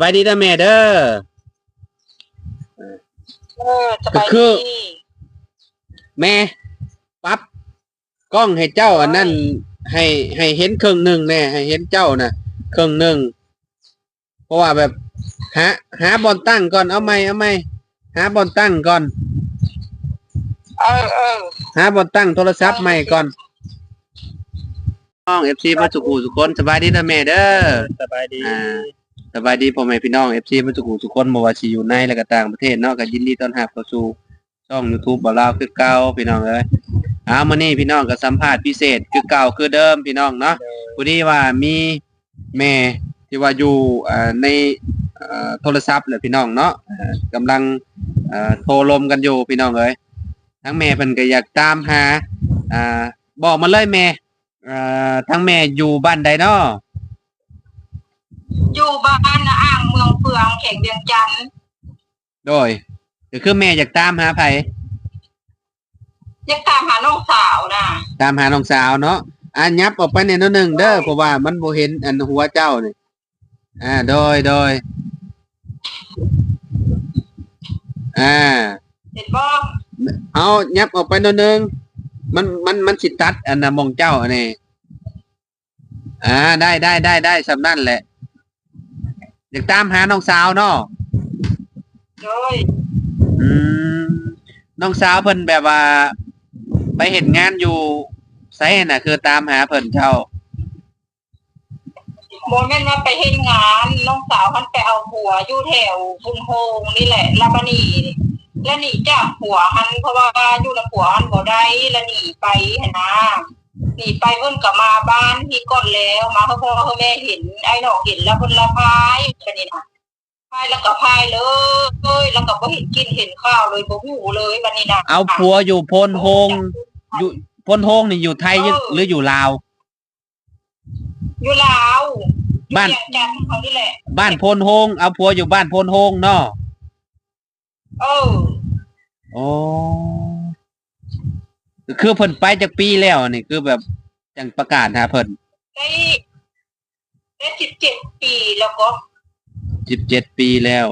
สบายดีนะแม่เด้อเออสบายก็คืดีอแม่ปรับกล้องให้เจ้าอันนั้นให้ให้เห็นครึ่งหนึ่งแน่ให้เห็นเจ้าน่ะครึ่งหนึ่งเพราะว่าแบบหาหาบอลตั้งก่อนเอาไหมเอาไหมหาบอลตั้งก่อน เออเออหาบอลตั้งโทรศัพท์ใหม่ก่อนน้องเอฟซีมาสุกูสุกคนสบายดีนะแม่เด้อสบายดีอ่า สบายดีพ่อแม่พี่น้อง FC มาทุกผู้ทุกคนบ่ว่าสิอยู่ในและก็ต่างประเทศเนาะก็ยินดีต้อนรับเข้าสู่ช่อง YouTube บ่าวลาวคือเก่าพี่น้องเอ้ยอ้าวมื้อนี้พี่น้องก็สัมภาษณ์พิเศษคือเก่าคือเดิมพี่น้องเนาะผู้นี้ว่ามีแม่ที่ว่าอยู่อ่าในอ่อโทรศัพท์แหละพี่น้องเนาะอ่ากำลังอ่อโทรลมกันอยู่พี่น้องเอ้ยทั้งแม่เพิ่นก็อยากตามหาอ่าบอกมาเลยแม่อ่อทั้งแม่อยู่บ้านใดเนาะ อยู่บ้านนะอ่างเมืองเฟืองเขตเวียงจันทน์โดยก็คือแม่อยากตามหาไผยังตามหาน้องสาวนะตามหาน้องสาวเนาะอะยับออกไปในอยนิดหนึ่งเด้อเพราะว่ามันบ่เห็นอันหัวเจ้านี่อ่าโดยโดยอ่า เห็นบ่เอายับออกไปหนิดนึงมันมันมันสิตัด อันน่ะมองเจ้าอันนี้อ่าได้ได้ได้ได้สำนั่นแหละ อยากตามหาน้องสาวเนาะโดยอืมน้องสาวเพิ่นแบบว่า ไปเห็นงานอยู่ไสน่ะ คือตามหาเพิ่นเจ้าโมเมนต์ว่าไปเฮ็ดงานน้องสาวมันไปเอาผัวอยู่แถวบุญโฮงนี่แหละลาบานีแล้วหนีจากผัวหันเพราะว่าอยู่กับผัวหันบ่ได้แล้วหนีไปหั่นนะ หนีไปเพิ่นก็มาบ้านที่ก่อนแล้วมาเพราะพ่อเพราะแม่เห็นไอ้น้องเห็นแล้วเพิ่นละพายกันนี่นะพายแล้วก็พายเลยแล้วก็บ่เห็นกินเห็นข้าวเลยบ่ฮู้เลยบัดนี้นะเอาผัวอยู่พลโฮงอยู่พลโฮงนี่อยู่ไทยหรืออยู่ลาว อยู่ลาวบ้านอยู่เวียงจันทน์เขานี่แหละบ้านพลโฮงเอาผัวอยู่บ้านพลโฮงเนาะเออโอ้ คือเพิ่นไปจากปีแล้วนี่คือแบบจังประกาศหาเพิ่นได้ได้สิบเจ็ดปีแล้วก็สิบเจ็ดปีแล้ว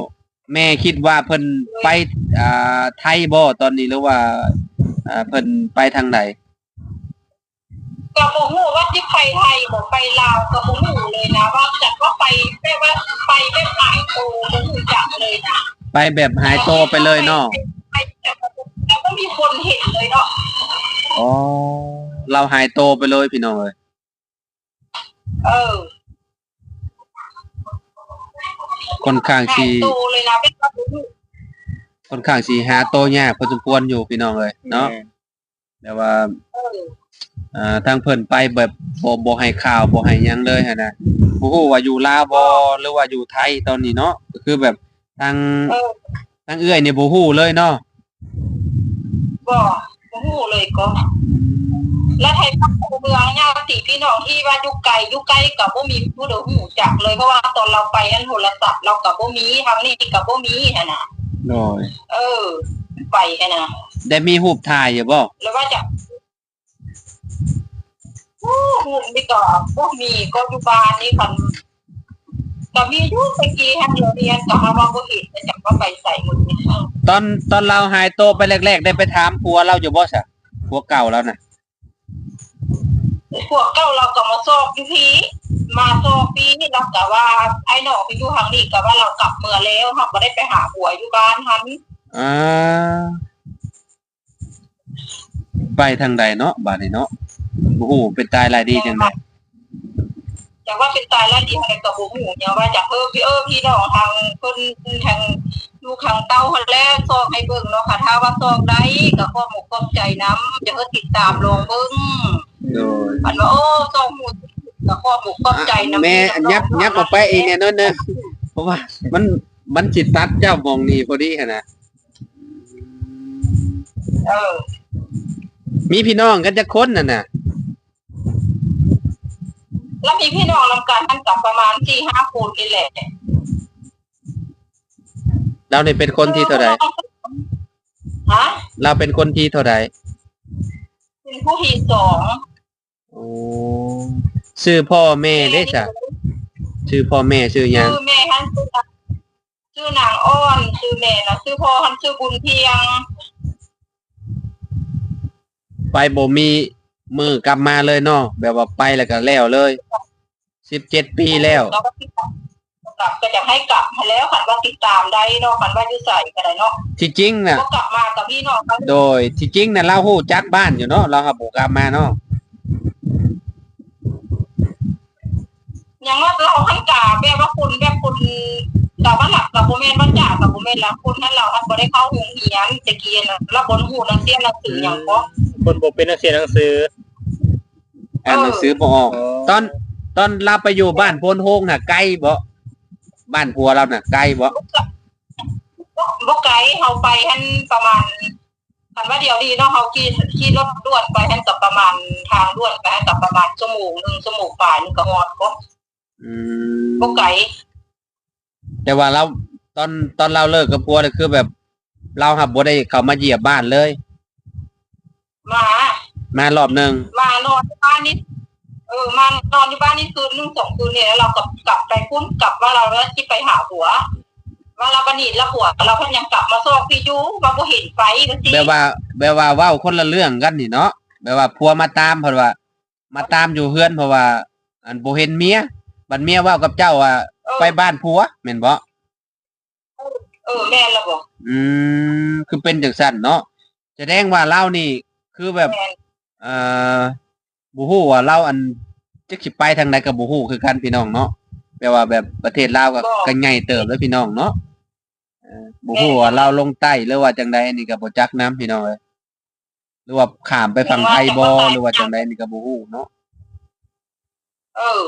แม่คิดว่าเพิ่นไปอ่าไทยบ่ตอนนี้หรือว่าอ่าเพิ่นไปทางไหนก็บ่ฮู้ว่าที่ไปไทยบ่ไปลาวก็บ่ฮู้เลยนะว่าจักว่าไปแค่ว่าไปไม่หายโตบ่ฮู้จักเลยนะไปแบบหายโตวไปเลยเนาะไปแต่แล้วก็มีคนเห็นเลยเนาะ อ๋อเราหายโตวไปเลยพี่น้องเอ้ยเออค่อนข้างหาสิยโตเลยนะเป็นว่าบ่ฮู้ค่อนข้างสิหาโตวยากพอสมควรอยู่พี่น้องเอ้ยเนาะแต่ว่าเอออ่าทางเพิ่นไปแบบบ่บ่ให้ข่าวบ่ให้หยังเลยหั่นนะบ่ฮู้ว่าอยู่ลาวบ่หรือว่าอยู่ไทยตอนนี้เนาะก็คือแบบทางเออทางเอื้อยนี่บ่ฮู้เลยเนาะ บ่ บ่ฮู้เลยก็ และไทยพักเมืองญาติพี่น้องที่ว่าอยู่ไกลอยู่ใกล้กับบ่มีผู้ใดฮู้จักเลยเพราะว่าตอนเราไปอันโทรศัพท์เรากับบ่มีทางนี้กับบ่มีหั่นน่ะโดยเออ ไปหั่นน่ะได้มีรูปถ่ายอยู่บ่แล้วว่าจะโอ้ฮู้นี่ก็บ่มีก็อยู่บ้านนี่คัน ก็มีอยู่ตะกี้หันเดี๋ยวเรียนก็มาว่าบ่เห็นแต่จักว่าไปใส่หมดนี่ตอนตอนเราหายโตวไปแรกๆ ได้ไปถามผัวเราอยู่บ่ซะผัวเก่าแล้วน่ะ พวกเก้าเราก็มาซอกอยู่พี่มาซอกพี่เราก็ว่าไอ้น้องไปอยู่ทางนี้ก็ว่าเรากลับเมื่อแล้วเราก็ได้ไปหาผัวอยู่บ้านหัน อ่า ไปทางใดเนาะบาดนี้เนาะบ่ฮู้เป็นตายรายดีจัง ได๋แต่ว่าเป็นตายแล้วดีอะไรกับบุหูเนี่ยว่าจากเออพี่เออพี่น้องทางคนทางลูกทางเต้าคนแรกซอกให้เบิ่งเนาะค่ะถ้าว่าซอกได้ก็ข้อหมกข้อใจน้ำจะเออติดตามลงเบิ่งอันว่าโอ้ซอกหมูก็ข้อหมกข้อใจน้ำแม่ยับยับออกไปอีกเนี่ยนั่นเนอะเพราะว่ามันมันสิตตัดเจ้ามองนี่พอดีหั่นน่ะมีพี่น้องกันจักคนน่ะนะ แล้วมีพี่น้องนำกันท่านกับประมาณสี่ห้าคนนี่แหละเราเนี่ยเป็นคนที่เท่าใดฮะเราเป็นคนที่เท่าใดเป็นผู้ที่สองโอ้ชื่อพ่อแม่ได้จ้ะชื่อพ่อแม่ชื่อหยังชื่อแม่ฮันชื่อนางชื่อนางอ้อนชื่อแม่นะชื่อพ่อฮันชื่อบุญเพียง ไปบ่มีมือกลับมาเลยเนาะแบบว่าไปแล้วก็แล้วเลย 17ปีแล้วเราก็ติดตามกลับก็จะให้กลับมาแล้วคันว่าติดตามได้เนาะคันว่าอยู่ใส่ก็ได้เนาะที่จริงน่ะก็กลับมากับพี่น้องเขาโดยที่จริงน่ะเราฮู้จักบ้านอยู่เนาะเราก็บ่กลับมาเนาะอย่างว่าเราหันกาแบบว่าคุณแบบคุณกับว่าหลักกับโมเมนต์ว่าจ่ากับโมเมนต์แล้วคุณนั้นเราหันบ่ได้เข้าโรงเรียนตะเกียนน่ะเราบนหูนักเรียนหนังสืออย่างก็คนบ่เป็นนักเรียนหนังสืออ่านหนังสือบ่ออกตอน ตอนเราไปอยู่บ้านโพนโฮงน่ะไกลบ่บ้านผัวเราน่ะไกลบ่บ่ไกลเฮาไปหันประมาณคันว่าเดี๋ยวนี้เนาะเฮาขี่ขี่รถด่วนไปหันกับประมาณทางด่วนไปหันกับประมาณชั่วโมงหนึงชั่วโมงปลายนึงก็ฮอดก็อืมบ่ไกลแต่ว่าเราตอนตอนเราเลิกกับผัวเนี่ยคือแบบ เราหับบ่ได้เข้ามาเหยียบบ้านเลย มามารอบหนึ่งมานอนที่บ้านนี่เออมานอนที่บ้านนี่คืนหนึงสองคืนเนี่ยแล้วเรากลับกลับไปพุ่นกลับว่าเราแล้วที่ไปหาหัว ว่าเราบันนีแล้วหัว เราเพิ่นยังกลับมาซอกพี่ยูว่าบ่เห็นไฟว่าสิแบบว่าแบบว่าเว้าคนละเรื่องกันนี่เนาะแบบว่าผัวมาตามเพราะว่า มาตามอยู่เฮือนเพราะว่า อันบ่เห็นเมียบัดเมียเว้ากับเจ้าว่าเออไปบ้านผัวแม่นบ่เออแม่นและบ่อืมคือเป็นจังซั่นเนาะแสดงว่าเรานี่คือแบบแม่นเอ่อบ่ฮู้ว่าเราอัน จักสิไปทางใดก็บ่ฮู้คือกันพี่น้องเนาะแปลว่าแบบประเทศลาวก็ก็ใหญ่เติบแล้วพี่น้องเนาะเออบ่ฮู้ว่าเราลงใต้หรือว่าจังใดอันนี้ก็บ่จักนํพี่น้องเอ้ยหรือว่าข้ามไปฝั่งไทยบ่หรือว่าจังใดอันนี้ก็บ่ฮู้เนาะเออ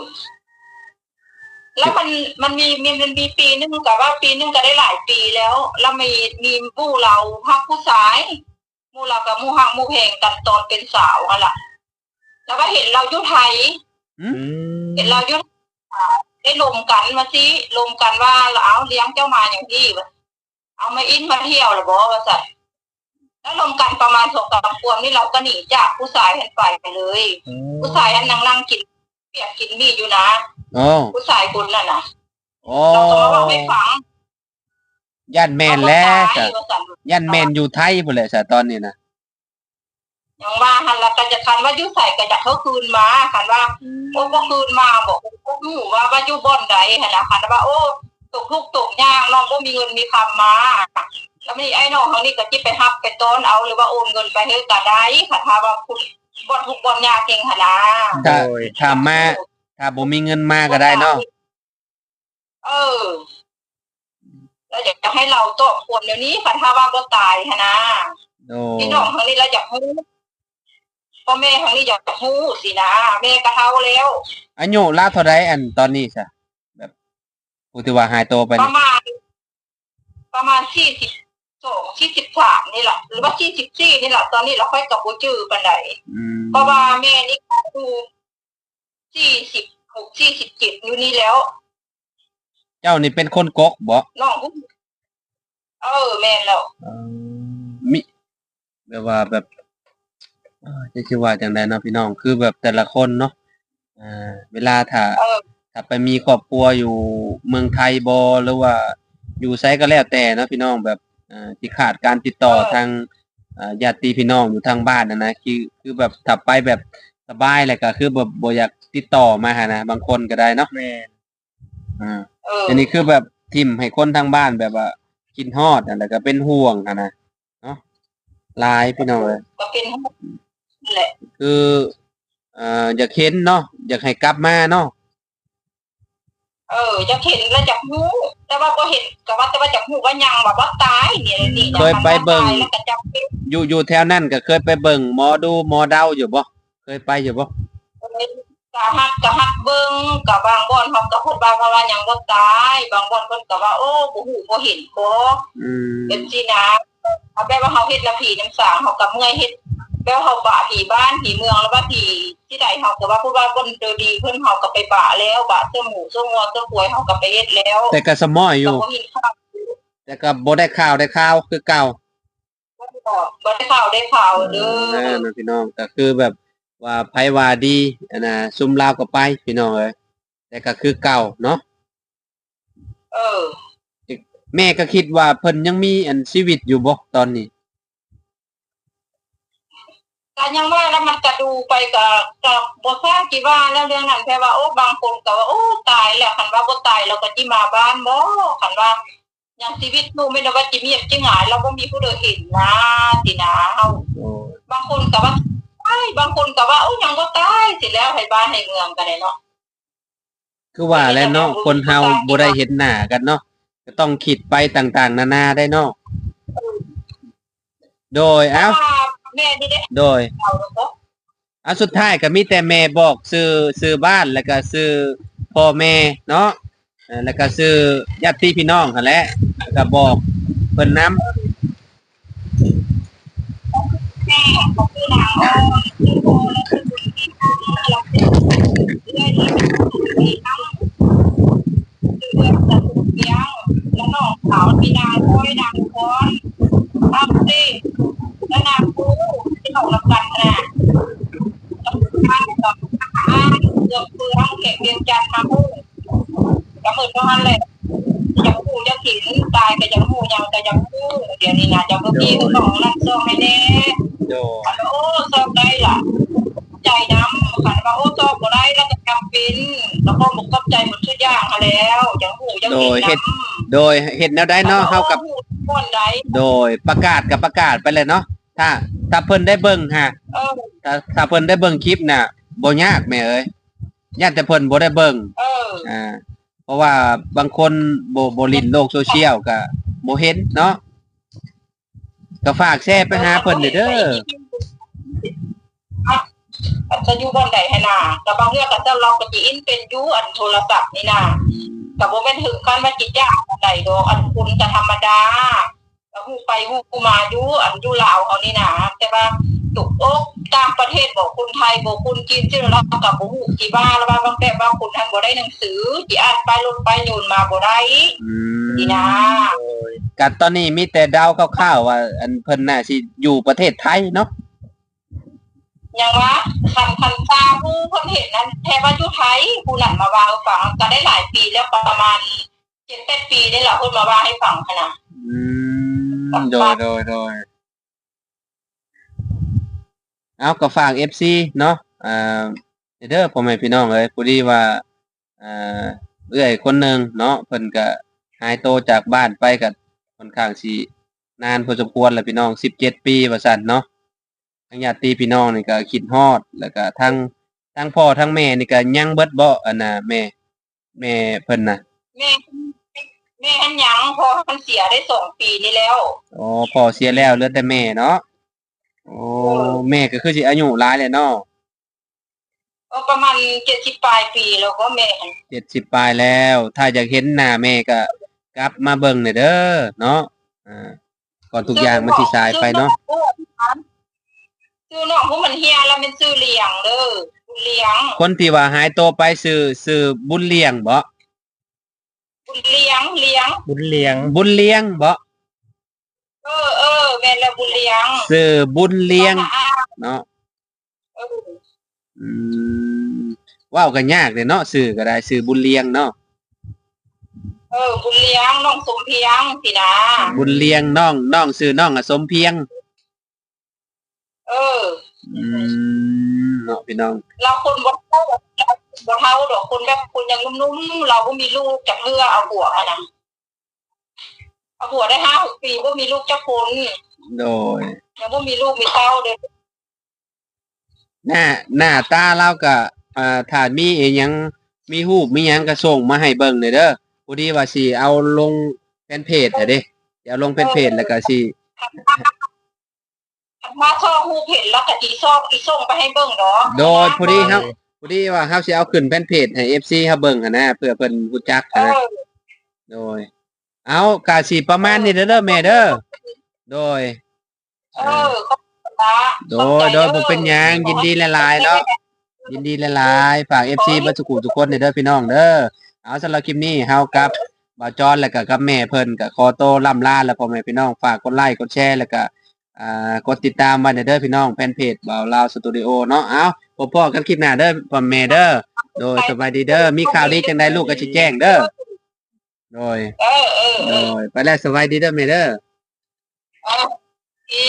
แล้วมันมันมีมีมันมีปีนึงกับว่าปีนึงก็ได้หลายปีแล้วแล้วมีมีหมู่เราฮักผู้ชายหมู่เรากับหมู่ฮักหมู่เพลงกันตอนเป็นสาวนั่นล่ะ แล้วก็เห็นเราอยู่ไทยอือืมม เห็นเราอยุ่ได้ลมกันมาสิลมกันว่าเราเอาเลี้ยงเจ้ามาอย่างที่วะเอามาอินมาเที่ยวหรือบอกว่าสัตว์แล้วลมกันประมาณสองสามพวงนี่เราก็หนีจากผู้ชายหันไปไปเลย ผู้ชายหันนั่งนั่งกินเปียกกินมีดอยู่นะโอ้ผู้ชายคนนั่นนะโอ้เราก็มาบอกไม่ฟังย่านแม่นแล้วจ้ะจ้ะย่านแม่นอยู่ไทยพุ่นแหละจ้ะตอนนี้นะ ยังว่าหันละก็จะคันว่าอยุ่ใส่ก็จะเขาคืนมาคันว่าโอ้ก็คืนมาบอกโอ้หนูว่าว่าอยู่บ่อนใดหันนะคันว่าโอ้ตกทุกข์ตกยากน้องก็มีเงินมีคำมาแล้วนี่ไอ้น้องเขานี่ก็จิไปฮับไปต้อนเอาหรือว่าโอนเงินไปให้ก็ได้ค่ะถ้าว่าคุณบ่อนทุกบ่อนยากเก่งขนาดถ้าถ้ามาถ้าบ่มีเงินมาก็ได้เนาะเออแล้วอยากจะให้เราตอบควรเดี๋ยวนี้ค่ะถ้าว่าบ่ตายค่ะนะโอ้พี่น้องเขานี่เราอยากฮู้ พ่อแม่เขานี่อยากฮู้สินะแม่ก็เฒ่าแล้ว อายุลาวเท่าใดอันตอนนี้จ้ะแบบผู้ที่ว่าหายตัวไปปนี่ระมาณ ประมาณสี่สิบสองสี่สิบสามนี่แหละหรือว่าสี่สิบสี่นี่แหละตอนนี้เราค่อยกับโบจือปันไดอืมเพราะว่าแม่นี่ดูสี่สิบหกสี่สิบเจ็ดอยู่นี่แล้วเจ้านี่เป็นคนกกบ่น้องผู้เออแม่นแล้วเอ่อมิแบบว่าแบบเอ่อ จะชื่อว่าจังไดเนาะพี่น้องคือแบบแต่ละคนเนาะอ่าเวลาถ้าเออถ้าไปมีครอบครัวอยู่เมืองไทยบ่หรือว่าอยู่ไสก็แล้วแต่เนาะพี่น้องแบบอ่าที่ขาดการติดต่อทางอ่าญาติพี่น้องอยู่ทางบ้านนะนะคือคือแบบถ้าไปแบบสบายแหละก็คือแบบบ่อยากติดต่อมาหานะบางคนก็ได้เนาะแม่นอ่า เอออันนี้คือแบบทิมให้คนทางบ้านแบบว่ากินฮอดอะไรก็เป็นห่วงอะนะเนาะหลายพี่น้องเลยก็เป็นนั่น แหละคือเอ่ออยากเห็นเนาะอยากให้กลับมาเนาะเออจะเห็นแล้วจะฮู้แต่ว่าก็เห็นก็ว่าแต่ว่าจะฮู้ว่ายังแบบว่าตายเนี่ยนี่เคยไปเบิ่งตายแล้วก็จะเป็นอยู่อยู่แถวนั้นก็เคยไปเบิ่งหมอดูหมอเดาอยู่บ่เคยไปอยู่บ่กะฮักกะฮักเบิ่งกะบางบ่อนเขาก็พูดบางว่ายังบ่ตายบางบ่อนเพิ่นก็ว่าโอ้บ่ฮู้บ่เห็นบ่อืมเป็นสินะเอาแบบว่าเฮาเฮ็ดน้ำผีน้ำสางเฮาก็เมื่อยเฮ็ด แบบเฮาบะผีบ้านผีเมืองแล้วว่าผีที่ใดเฮาก็ว่าพูดว่าคนเจอดีเพิ่นเฮาก็ไปบะแล้วบะเสื้อหมูเสื้องัวเสื้อควายเฮาก็ไปเฮ็ดแล้ว แต่ก็สมอยอก็ยู่บ่เห็นข้าวแต่ก็บ่ได้ข่าวได้ข่าวคือเก่าบ่ได้ข่าวได้ข่าวเด้เอออนะพี่น้องก็คือแบบว่าไผว่าดีอันน่ะซุมลาวก็ไปพี่น้องเอ้ยแต่ก็คือเก่าเนาะเออ แม่ก็คิดว่าเพิ่นยังมีอันชีวิตอยู่บ่ตอนนี้ ก็ยังว่าแล้วมันก็ดูไปกับกับบ่ทราบกี่ว่าแล้วเรื่องนั้นแค่ว่าโอ้บางคนก็ว่าโอ้ตายแล้วคันว่าบ่ตายเราก็จิมาบ้านบ่คันว่ายังชีวิตนูไม่ได้ว่าจิมียบจิหงายเราบ่มีผู้ใดเห็นนะสินะเฮาบางคนก็ว่าตายบางคนก็ว่าโอ้ยังบ่ตายสิแล้วให้บ้านให้เมืองกันเลยเนาะคือว่าแล้วเนาะคนเฮาบ่ได้เห็นหน้ากันเนาะก็ต้องคิดไปต่างๆ นานาได้เนาะโดยเอ้า แม่นี่ได้โดยเอาแล้วก็เอาสุดท้ายก็มีแต่แม่บอกซื้อซื้อบ้านแล้วก็ซื้อพ่อแม่เนาะเอ่อแล้วก็ซื้อญาติพี่น้องหั่นแหละแล้วก็บอกเพิ่นนำแม่ก็คือหนาวคือโตแล้วคือที่เราเป็นเรื่อยๆมีทั้งคือเรื่องจะถูกเลี้ยงแล้วน้องสาวมีนางค้อยนางค้อนทำสิแล้วนางครูที่เรารับกันนะต้องการต่ออาเกือบ เปลืองเก็บเรียนจันทร์มาพูดก็เหมือนกับมันเลยยังพูดยังถินตายก็ยังพูดยังก็ยังพูดเดี๋ยวนี้นะจะก็มีของนั่นส่งให้แน่ฝันว่าโอ้สอบได้ล่ะ ใจน้ำขันว่าโอ้สอบบ่ได้แล้วก็จำเป็นแล้วก็บุกกับใจหมดทุกอย่างมาแล้วยังหูยังเห็นน้ำโดยเฮ็ดแนวใดเนาะเฮากับดโดยประกาศกับประกาศไปเลยเนาะถ้าถ้าเพิ่นได้เบิ่งฮะถ้าถ้าเพิ่นได้เบิ่งคลิปน่ะบ่ยากแม่เอ้ย ยากแต่เพิ่นบ่ได้เบิ่งเอออ่า เพราะว่าบางคนบ่บ่ลินโลกโซเชียลก็บ่เห็นเนาะก็ฝากแชร์ไปหาเพิ่นเด้อเด้อจะอยู่บนใดให้นาแต่บางเรื่องก็จะลองปฏิอินเป็นอยูอันโทรศัพท์นี่นากับโมเป็นถึงขั้นว่าจิตยากใดดอกอันคุณจะธรรมดาแล้วหูไปหูมาอยูอันอยูลาวเอานี่นาแต่ว่าตุกอกต่างประเทศบอกคุณไทยบอกคุณจีนที่เรากับบ่หูจีบ้าแล้วว่าบางแต่ว่าคุณทางบ่ได้หนังสือจีอ่านไปลงไปโยนมาบ่ได้อืมนี่นะก็ตอนนี้มีแต่เดาคร่าวๆว่า อันเพิ่นน่าสิอยู่ประเทศไทยเนาะยังวะคันคันตาผู้คนเห็นนั้นแทว่าอยู่ไทยผู้นั่นมาวางฟังก็ได้หลายปีแล้วประมาณเจ็ดแปดปีได้ละเพิ่นมาว่าให้ฟังขนาดอืมโดยโดยโดย เอาก็ฝาก FC เนาะอ่าเด้อพ่อแม่พี่น้องเอ้ยผู้ดีว่าอ่าเอื้อยคนหนึงเนาะเพิ่นก็หายโตวจากบ้านไปก็ค่อนข้างสินานพอสมควรแล้วพี่น้อง17ปีว่าซั่นเนาะทั้งญาติพี่น้องนี่ก็คิดฮอด แล้วก็ทั้งทั้งพ่อทั้งแม่นี่ก็ยังเบิดบ่อันน่ะแม่ แม่เพิ่นน่ะแม่แม่อันหยังพอมันเสียได้สองปีนี่แล้วอ๋อพ่อเสียแล้วเหลือแต่แม่เนาะ โอ้แม่ก็คือสิอายุหลายแล้วเนาะก็ประมาณเจ็ดสิบปลายปีแล้วก็แม่หันเจ็ดสิบปลายแล้ว ถ้าอยากเห็นหน้าแม่ก็กลับมาเบิ่งหน่อยเด้อเนาะอ่าก่อนทุกอย่างมันสิสายไปเนาะซื้อน้องผู้มันเฮียแล้วเป็นซื้อเลี้ยงเด้อเลี้ยง คนที่ว่าหายตัวไปซื้อซื้อบุญเลี้ยงบ่เลี้ยงเลี้ยงบุญเลี้ยงบุญเลี้ยงบ่ เออเออแม่แล้วบุญเลี้ยงซื้อบุญเลี้ยงอ่าเนาะเอออืมว้าวก็ยากเลยเนาะซื้อก็ได้ซื้อบุญเลี้ยงเนาะเออ บุญเลี้ยงน้องสมเพียงสินะบุญเลี้ยงน้องน้องซื้อน้องอะสมเพียง เออ อืมเนาะพี่น้อง เราคนบ่เท่าบ่เท่าดอกคนแบบคนยังนุ่มๆเราก็มีลูกจากเรือเอาผัวอะนะ เอาผัวได้ห้าหกปีก็มีลูกเจ้าคนโดยยังก็มีลูกมีเต้าเด้อหน้าหน้าตาเราก็อ่าถ้ามีอีหยังมีรูปมีหยังก็ส่งมาให้เบิ่งหน่อยเด้อผู้ดีว่าสิเอาลงแฟนเพจอะเด้เดี๋ยวลงแฟนเพจแล้วก็สิมาช่องหูเห็นแล้วก็อีซอกอีส่งไปให้เบิ่งเนาะโดยผู้ดีเฮาผู้ดีว่าเฮาสิเอาขึ้นแฟนเพจให้ FC เฮาเบิ่งหันนะเพื่อเพิ่นรู้จักเอหันนะอ โดย เอาก็สิประมาณนี้เด้อเด้อแม่เด้อโดย เออขอบคุณนะโดยโดยบ่เป็นหยังยินดีหลายๆเนาะยินดีหลายๆฝาก FC บัสุกุทุกคนเด้อพี่น้องเด้อเอาสำหรับคลิปนี้เฮากับบ่าวจอนแล้วก็กับแม่เพิ่นก็ขอโตวล่ำลาแล้วพ่อแม่พี่น้องฝากกดไลค์กดแชร์แล้วก็อ่ากดติดตามไว้เด้อพี่น้องแฟนเพจบ่าวลาวสตูดิโอเนาะเอาพบพ่อกันคลิปหน้าเด้อพ่อแม่เด้อโดยสบายดีเด้อมีข่าวดีจังใดลูกก็สิแจ้งเด้อ โดยเออเออเอโดอยไปแล้วสบายดีเด้อแม่เด้อ เอออี